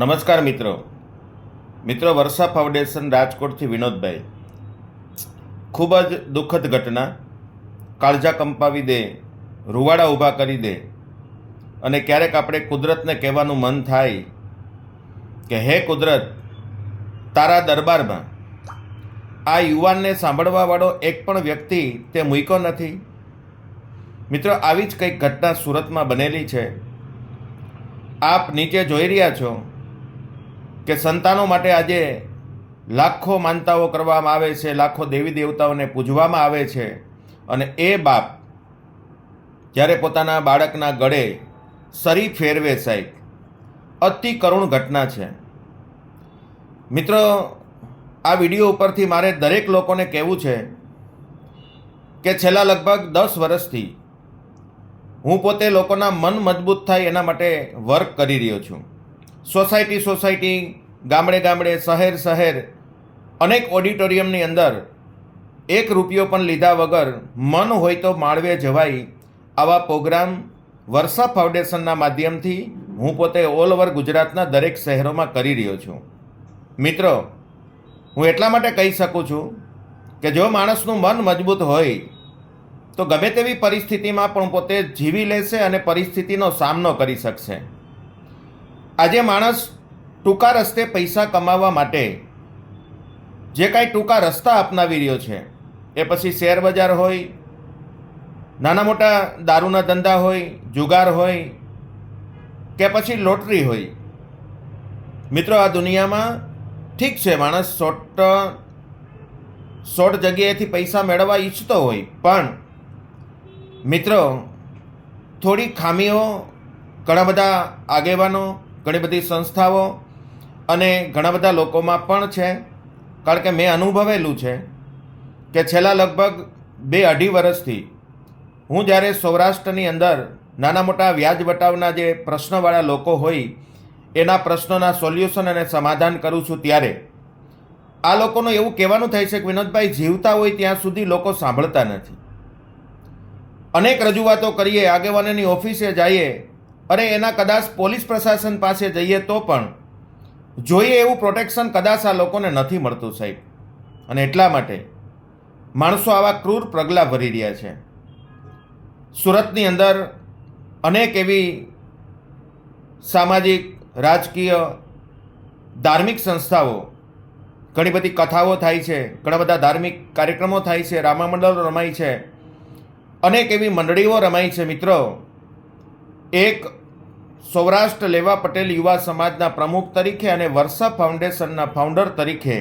નમસ્કાર મિત્રો. મિત્રો, વર્ષા ફાઉન્ડેશન રાજકોટથી વિનોદભાઈ. ખૂબ જ દુઃખદ ઘટના. કાળજા કંપાવી દે, રૂવાડા ઊભા કરી દે અને ક્યારેક આપણે કુદરતને કહેવાનું મન થાય કે, હે કુદરત, તારા દરબારમાં આ યુવાનને સાંભળવાવાળો એક પણ વ્યક્તિ તે મૂક્યો નથી? મિત્રો, આવી જ કંઈક ઘટના સુરતમાં બનેલી છે. આપ નીચે જોઈ રહ્યા છો. કે સંતાનો માટે આજે લાખો માનતાઓ કરવામાં આવે છે, લાખો દેવી દેવતાઓને પૂજવામાં આવે છે. અને એ બાપ જ્યારે પોતાના બાળકના ગળે સરી ફેરવે સાહેબ, અતિ કરુણ ઘટના છે. મિત્રો, આ વીડિયો ઉપરથી મારે દરેક લોકોને કહેવું છે કે છેલ્લા લગભગ દસ વર્ષથી હું પોતે લોકોના મન મજબૂત થાય એના માટે વર્ક કરી રહ્યો છું. સોસાયટી સોસાયટી, ગામડે ગામડે, શહેર શહેર, અનેક ઓડિટોરિયમની અંદર એક રૂપિયો પણ લીધા વગર મન હોય તો માળવે જવાય આવા પ્રોગ્રામ વર્ષા ફાઉન્ડેશનના માધ્યમથી હું પોતે ઓલ ઓવર ગુજરાતના દરેક શહેરોમાં કરી રહ્યો છું. મિત્રો, હું એટલા માટે કહી શકું છું કે જો માણસનું મન મજબૂત હોય, તો ગમે તેવી પરિસ્થિતિમાં પણ પોતે જીવી લેશે અને પરિસ્થિતિનો સામનો કરી શકશે. આજે માણસ ટૂંકા રસ્તે પૈસા કમાવવા માટે જે કાંઈ ટૂંકા રસ્તા અપનાવી રહ્યો છે, એ પછી શેર બજાર હોય, નાના મોટા દારૂના ધંધા હોય, જુગાર હોય કે પછી લોટરી હોય. મિત્રો, આ દુનિયામાં ઠીક છે, માણસ શોર્ટ શોર્ટ જગ્યાએથી પૈસા મેળવવા ઈચ્છતો હોય, પણ મિત્રો, થોડી ખામીઓ, ઘણા બધા આગેવાનો ઘણી બધી સંસ્થાઓ અને ઘણા બધા લોકોમાં પણ છે. કારણ કે મેં અનુભવેલું છે કે છેલ્લા લગભગ બે અઢી વર્ષથી હું જ્યારે સૌરાષ્ટ્રની અંદર નાના મોટા વ્યાજ વટાવના જે પ્રશ્નવાળા લોકો હોય, એના પ્રશ્નોના સોલ્યુશન અને સમાધાન કરું છું ત્યારે, આ લોકોનું એવું કહેવાનું થાય છે કે વિનોદભાઈ, જીવતા હોય ત્યાં સુધી લોકો સાંભળતા નથી. અનેક રજૂઆતો કરીએ, આગેવાનની ઓફિસે જઈએ અરે, એના કદાચ પોલીસ પ્રશાસન પાસે જઈએ તો પણ જોઈએ એવું પ્રોટેક્શન કદાચ આ લોકોને નથી મળતું, સાહેબ. અને એટલા માટે માણસો આવા ક્રૂર પગલાં ભરી રહ્યા છે. સુરતની અંદર અનેક એવી સામાજિક, રાજકીય, ધાર્મિક સંસ્થાઓ ઘણી બધી કથાઓ થાય છે, ઘણા બધા ધાર્મિક કાર્યક્રમો થાય છે, રામામંડળ રમાય છે. અનેક એવી મંડળીઓ રમાય છે, મિત્રો. એક સૌરાષ્ટ્ર લેવા પટેલ યુવા સમાજના પ્રમુખ તરીકે અને વર્ષા ફાઉન્ડેશનના ફાઉન્ડર તરીકે.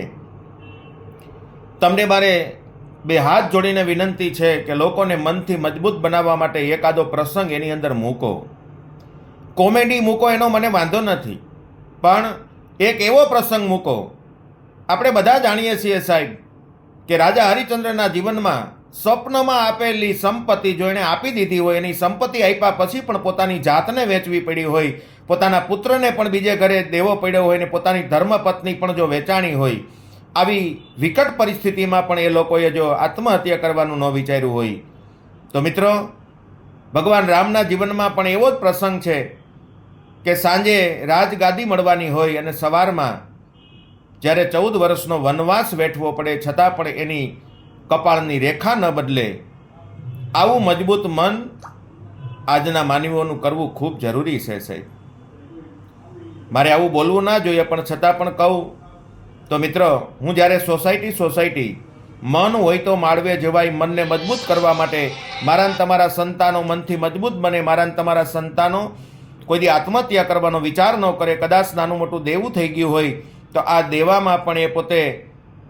તમને મારે બે હાથ જોડીને વિનંતી છે કે લોકોને મનથી મજબૂત બનાવવા માટે એકાદો પ્રસંગ એની અંદર મૂકો. કોમેડી મૂકો એનો મને વાંધો નથી, પણ એક એવો પ્રસંગ મૂકો. આપણે બધા જાણીએ છીએ સાહેબ, કે રાજા હરિચંદ્રના જીવનમાં સ્વપ્નમાં આપેલી સંપત્તિ જો એણે આપી દીધી હોય, એની સંપત્તિ આપ્યા પછી પણ પોતાની જાતને વેચવી પડી હોય. પોતાના પુત્રને પણ બીજે ઘરે દેવો પડ્યો હોય ને પોતાની ધર્મપત્ની પણ જો વેચાણી હોય. આવી વિકટ પરિસ્થિતિમાં પણ એ લોકોએ જો આત્મહત્યા કરવાનું ન વિચાર્યું હોય. તો મિત્રો, ભગવાન રામના જીવનમાં પણ એવો જ પ્રસંગ છે કે સાંજે રાજગાદી મળવાની હોય અને સવારમાં જ્યારે ચૌદ વર્ષનો વનવાસ વેઠવો પડે, છતાં પણ એની કપાળની રેખા ન બદલે. આવું મજબૂત મન આજના માનવીઓનું કરવું ખૂબ જરૂરી છે, સાહેબ. મારે આવું બોલવું ના જોઈએ, પણ છતાં પણ કહું તો મિત્રો, હું જ્યારે સોસાયટી સોસાયટી, મન હોય તો માળવે જવાય મનને મજબૂત કરવા માટે. મારા તમારા સંતાનો મનથી મજબૂત બને મારા તમારા સંતાનો કોઈ દી આત્મહત્યા કરવાનો વિચાર ન કરે, કદાચ નાનું મોટું દેવું થઈ ગયું હોય તો આ દેવામાં પણ એ પોતે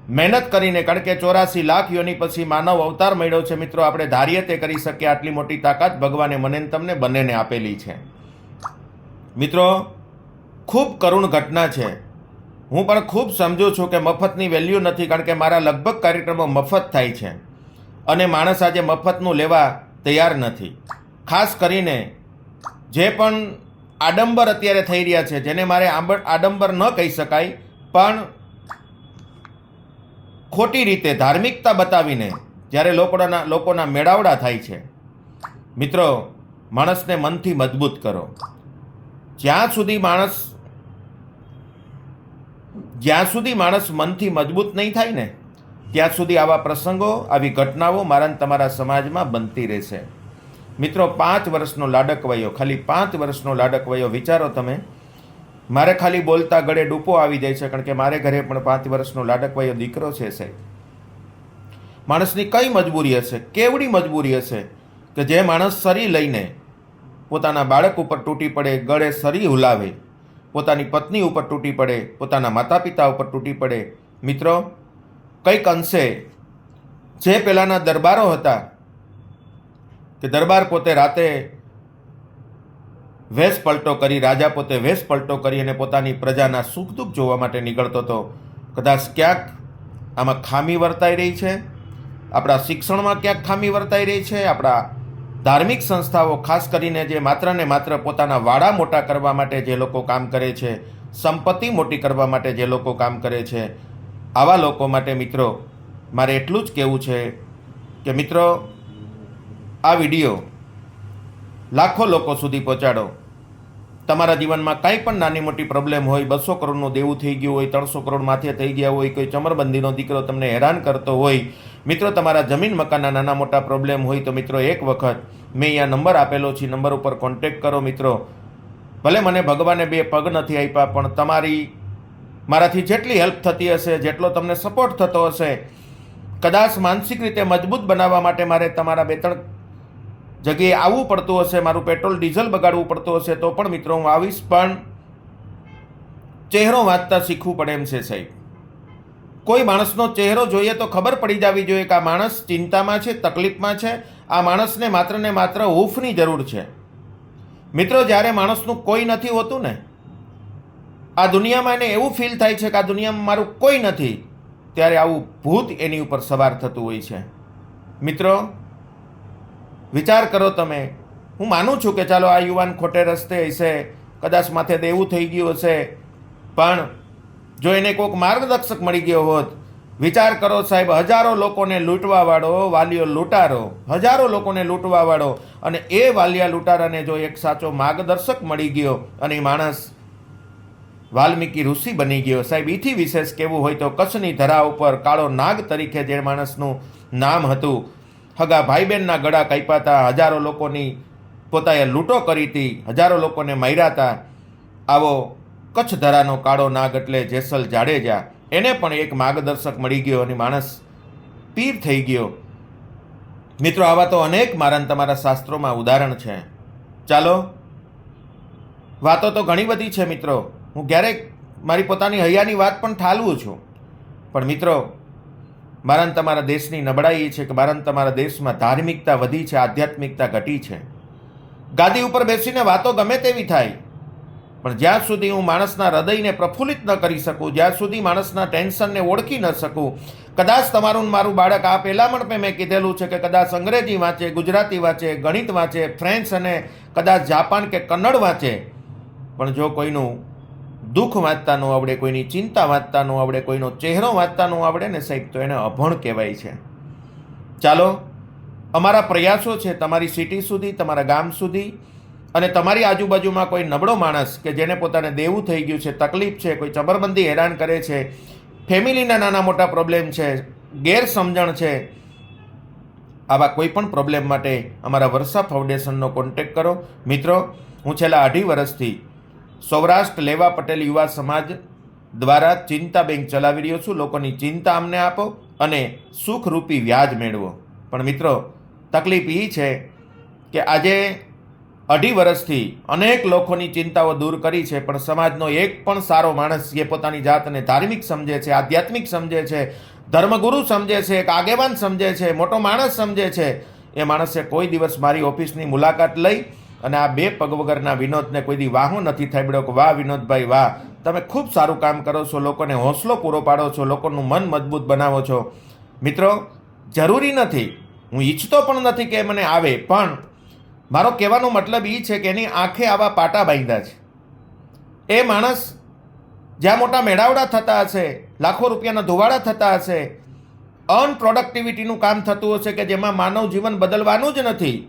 મહેનત કરીને, કારણ કે ચોરાસી લાખ યોની પછી માનવ અવતાર મળ્યો છે. મિત્રો, આપણે ધારીએ તે કરી શકીએ આટલી મોટી તાકાત. ભગવાને મને તમને બંનેને આપેલી છે. મિત્રો, ખૂબ કરુણ ઘટના છે. હું પણ ખૂબ સમજુ છું કે મફતની વેલ્યુ નથી, કારણ કે મારા લગભગ કાર્યક્રમો મફત થાય છે. અને માણસ આજે મફતનું લેવા તૈયાર નથી. ખાસ કરીને જે પણ આડંબર અત્યારે થઈ રહ્યા છે, જેને મારે આડંબર ન કહી શકાય, પણ ખોટી રીતે ધાર્મિકતા બતાવીને જ્યારે લોકોના લોકોના મેળાવડા થાય છે. મિત્રો, માણસને મનથી મજબૂત કરો. જ્યાં સુધી માણસ જ્યાં સુધી માણસ મનથી મજબૂત નહીં થાય ને, ત્યાં સુધી આવા પ્રસંગો, આવી ઘટનાઓ મારા તમારા સમાજમાં બનતી રહેશે. મિત્રો, પાંચ વર્ષનો લાડક વયો ખાલી પાંચ વર્ષનો લાડક વયો વિચારો તમે. મારે ખાલી બોલતા ગળે ડૂપો આવી જાય છે, કારણ કે મારે ઘરે પણ પાંચ વર્ષનો લાડક વયો દીકરો છે, સાહેબ. માણસની કઈ મજબૂરી હશે? કેવડી મજબૂરી હશે કે જે માણસ સરી લઈને પોતાના બાળક ઉપર તૂટી પડે, ગળે સરી હુલાવે. પોતાની પત્ની ઉપર તૂટી પડે, પોતાના માતા પિતા ઉપર તૂટી પડે. મિત્રો, કંઈક અંશે જે પહેલાંના દરબારો હતા, કે દરબાર પોતે રાતે વેશ પલટો કરી, રાજા પોતે વેશ પલટો કરી અને પોતાની પ્રજાના સુખ દુઃખ જોવા માટે નીકળતો હતો. કદાચ ક્યાંક આમાં ખામી વર્તાઈ રહી છે? આપણા શિક્ષણમાં ક્યાંક ખામી વર્તાઈ રહી છે? આપણા ધાર્મિક સંસ્થાઓ, ખાસ કરીને જે માત્ર ને માત્ર પોતાના વાડા મોટા કરવા માટે જે લોકો કામ કરે છે, સંપત્તિ મોટી કરવા માટે જે લોકો કામ કરે છે, આવા લોકો માટે મિત્રો, મારે એટલું જ કહેવું છે કે મિત્રો, આ વીડિયો લાખો લોકો સુધી પહોંચાડો. તમારા જીવનમાં કાંઈ પણ નાની મોટી પ્રોબ્લેમ હોય, બસો કરોડનું દેવું થઈ ગયું હોય, ત્રણસો કરોડ માથે થઈ ગયા હોય, કોઈ ચમરબંધીનો દીકરો તમને હેરાન કરતો હોય. મિત્રો, તમારા જમીન મકાનના નાના મોટા પ્રોબ્લેમ હોય તો મિત્રો એક વખત મેં અહીંયા નંબર આપેલો છે, નંબર ઉપર કોન્ટેક કરો મિત્રો. ભલે મને ભગવાને બે પગ નથી આપ્યા, પણ તમારી, મારાથી જેટલી હેલ્પ થતી હશે, જેટલો તમને સપોર્ટ થતો હશે, કદાચ માનસિક રીતે મજબૂત બનાવવા માટે મારે તમારા બે ત્રણ જગ્યાએ આવવું પડતું હશે, મારું પેટ્રોલ ડીઝલ બગાડવું પડતું હશે, તો પણ મિત્રો હું આવીશ. પણ ચહેરો વાંચતા શીખવું પડે એમ છે સાહેબ. કોઈ માણસનો ચહેરો જોઈએ તો ખબર પડી જવી જોઈએ કે આ માણસ ચિંતામાં છે, તકલીફમાં છે. આ માણસને માત્ર ને માત્ર હૂફની જરૂર છે. મિત્રો, જ્યારે માણસનું કોઈ નથી હોતું ને, આ દુનિયામાં એને એવું ફીલ થાય છે કે આ દુનિયામાં મારું કોઈ નથી, ત્યારે આવું ભૂત એની ઉપર સવાર થતું હોય છે. મિત્રો વિચાર કરો તમે. હું માનું છું કે ચાલો આ યુવાન ખોટે રસ્તે હશે, કદાચ માથે દેવું થઈ ગયું હશે. પણ જો એને કોઈક માર્ગદર્શક મળી ગયો હોત, વિચાર કરો સાહેબ, હજારો લોકોને લૂંટવાવાળો વાલીઓ લૂંટારો. હજારો લોકોને લૂંટવાવાળો અને એ વાલિયા લૂંટારાને જો એક સાચો માર્ગદર્શક મળી ગયો અને માણસ વાલ્મીકી ઋષિ બની ગયો. સાહેબ એથી વિશેષ કહેવું હોય તો કચ્છની ધરા ઉપર કાળો નાગ તરીકે જે માણસનું નામ હતું હગા ભાઈ બહેનના ગળા કાપ્યા હજારો લોકોની પોતાએ લૂંટો કરી હતી, હજારો લોકોને માર્યા આવો કચ્છ ધરાનો કાળો નાગ એટલે જેસલ જાડેજા. એને પણ એક માર્ગદર્શક મળી ગયો અને માણસ પીર થઈ ગયો. મિત્રો, આવા તો અનેક મારા તમારા શાસ્ત્રોમાં ઉદાહરણ છે. ચાલો, વાતો તો ઘણી બધી છે મિત્રો. હું ક્યારેક મારી પોતાની હૈયાની વાત પણ ઠાલવું છું. પણ મિત્રો મારા તમારા દેશની નબળાઈ એ છે કે મારા તમારા દેશમાં ધાર્મિકતા વધી છે, આધ્યાત્મિકતા ઘટી છે. ગાદી ઉપર બેસીને વાતો ગમે તેવી થાય. પણ જ્યાં સુધી હું માણસના હૃદયને પ્રફુલ્લિત ન કરી શકું, જ્યાં સુધી માણસના ટેન્શનને ઓળખી ન શકું, કદાચ તમારું મારું બાળક આ પહેલાં પણ મેં કીધેલું છે કે કદાચ અંગ્રેજી વાંચે, ગુજરાતી વાંચે, ગણિત વાંચે, ફ્રેન્ચ અને કદાચ જાપાન કે કન્નડ વાંચે. પણ જો કોઈનું દુઃખ વાંચતા ન આવડે, કોઈની ચિંતા વાંચતા ન આવડે, કોઈનો ચહેરો વાંચતા ન આવડે ને સાહેબ, તો એને અભણ કહેવાય છે. ચાલો, અમારા પ્રયાસો છે તમારી સિટી સુધી, તમારા ગામ સુધી અને તમારી આજુબાજુમાં કોઈ નબળો માણસ કે જેને પોતાને દેવું થઈ ગયું છે, તકલીફ છે, કોઈ ચબરબંધી હેરાન કરે છે, ફેમિલીના નાના મોટા પ્રોબ્લેમ છે, ગેરસમજણ છે, આવા કોઈ પણ પ્રોબ્લેમ માટે અમારા વર્ષા ફાઉન્ડેશનનો કોન્ટેક્ટ કરો. મિત્રો, હું છેલ્લા અઢી વર્ષથી સૌરાષ્ટ્ર લેવા પટેલ યુવા સમાજ દ્વારા ચિંતા બેંક ચલાવી રહ્યો છું. લોકોની ચિંતા અમને આપો અને સુખરૂપી વ્યાજ મેળવો. પણ મિત્રો, તકલીફ એ છે કે આજે અઢી વર્ષથી અનેક લોકોની ચિંતાઓ દૂર કરી છે, પણ સમાજનો એક પણ સારો માણસ જે પોતાની જાતને ધાર્મિક સમજે છે, આધ્યાત્મિક સમજે છે, ધર્મગુરુ સમજે છે, એક આગેવાન સમજે છે, મોટો માણસ સમજે છે. એ માણસે કોઈ દિવસ મારી ઓફિસની મુલાકાત લઈ અને આ બે પગ વગરના વિનોદને કોઈ દી વાહો નથી થાબડ્યો કે, વાહ, વિનોદભાઈ, વાહ. તમે ખૂબ સારું કામ કરો છો, લોકોને હોંસલો પૂરો પાડો છો, લોકોનું મન મજબૂત બનાવો છો. મિત્રો, જરૂરી નથી. હું ઈચ્છતો પણ નથી કે મને આવે, પણ મારો કહેવાનો મતલબ એ છે કે એની આંખે આવા પાટા બાંધ્યા છે. એ માણસ જ્યાં મોટા મેળાવડા થતા હશે, લાખો રૂપિયાના ધોવાડા થતા હશે, અનપ્રોડક્ટિવિટીનું કામ થતું હશે કે જેમાં માનવ જીવન બદલવાનું જ નથી.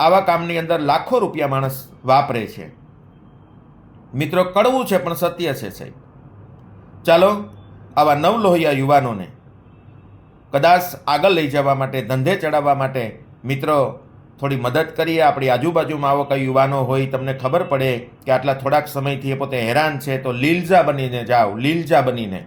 આવા કામની અંદર લાખો રૂપિયા માણસ વાપરે છે. મિત્રો, કડવું છે, પણ સત્ય છે, સાહેબ. ચાલો, આવા નવલોહિયા યુવાનોને કદાચ આગળ લઈ જવા માટે, ધંધે ચડાવવા માટે, મિત્રો, થોડી મદદ કરીએ. આપણી આજુબાજુમાં આવો કંઈ યુવાનો હોય, તમને ખબર પડે કે આટલા થોડાક સમયથી એ પોતે હેરાન છે, તો લીલજા બનીને જાઓ, લીલજા બનીને.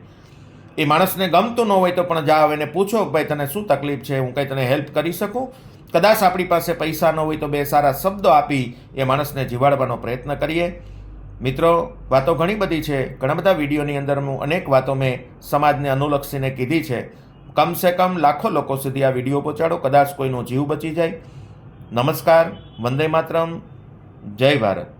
એ માણસને ગમતું ન હોય તો પણ જાઓ, એને પૂછો, ભાઈ, તને શું તકલીફ છે? હું કંઈ તને હેલ્પ કરી શકું? કદાચ આપણી પાસે પૈસા ન હોય તો બે સારા શબ્દો આપી એ માણસને જીવાડવાનો પ્રયત્ન કરીએ. મિત્રો, વાતો ઘણી બધી છે. ઘણા બધા વિડીયોની અંદર હું અનેક વાતો મેં સમાજને અનુલક્ષીને કીધી છે. કમસે કમ લાખો લોકો સુધી આ વીડિયો પહોંચાડો. કદાચ કોઈનો જીવ બચી જાય. નમસ્કાર. વંદે માતરમ. જય ભારત.